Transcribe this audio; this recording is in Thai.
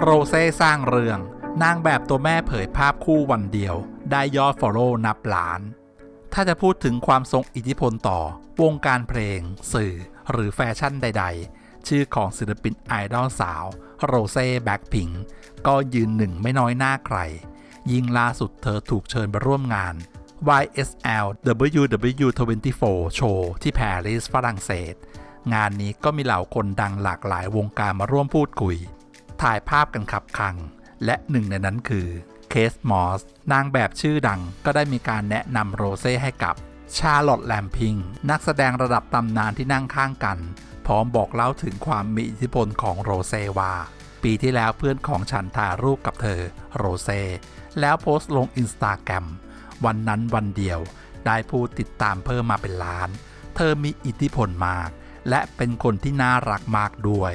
โรเซ่สร้างเรื่อง นางแบบตัวแม่เผยภาพคู่วันเดียว ได้ยอดฟอลโล่นับล้าน ถ้าจะพูดถึงความทรงอิทธิพลต่อ วงการเพลง สื่อ หรือแฟชั่นใด ๆ ชื่อของศิลปินไอดอลสาว โรเซ่แบ็คพิงก็ยืนหนึ่งไม่น้อยหน้าใคร ยิ่งล่าสุดเธอถูกเชิญไปร่วมงาน YSL WW24 โชว์ที่ปารีสฝรั่งเศส งานนี้ก็มีเหล่าคนดังหลากหลายวงการมาร่วมพูดคุย ถ่ายภาพกันขับคัง และหนึ่งในนั้นคือเคสมอสนางแบบชื่อดังก็ได้มีการแนะนำโรเซ่ให้กับชาร์ลอตแลมพิง นักแสดงระดับตำนานที่นั่งข้างกัน พร้อมบอกเล่าถึงความมีอิทธิพลของโรเซว่า ปีที่แล้วเพื่อนของฉันถ่ายรูปกับเธอ โรเซ แล้วโพสต์ลงอินสตาแกรมวันนั้นวันเดียว ได้ผู้ติดตามเพิ่มมาเป็นล้าน เธอมีอิทธิพลมาก และเป็นคนที่น่ารักมากด้วย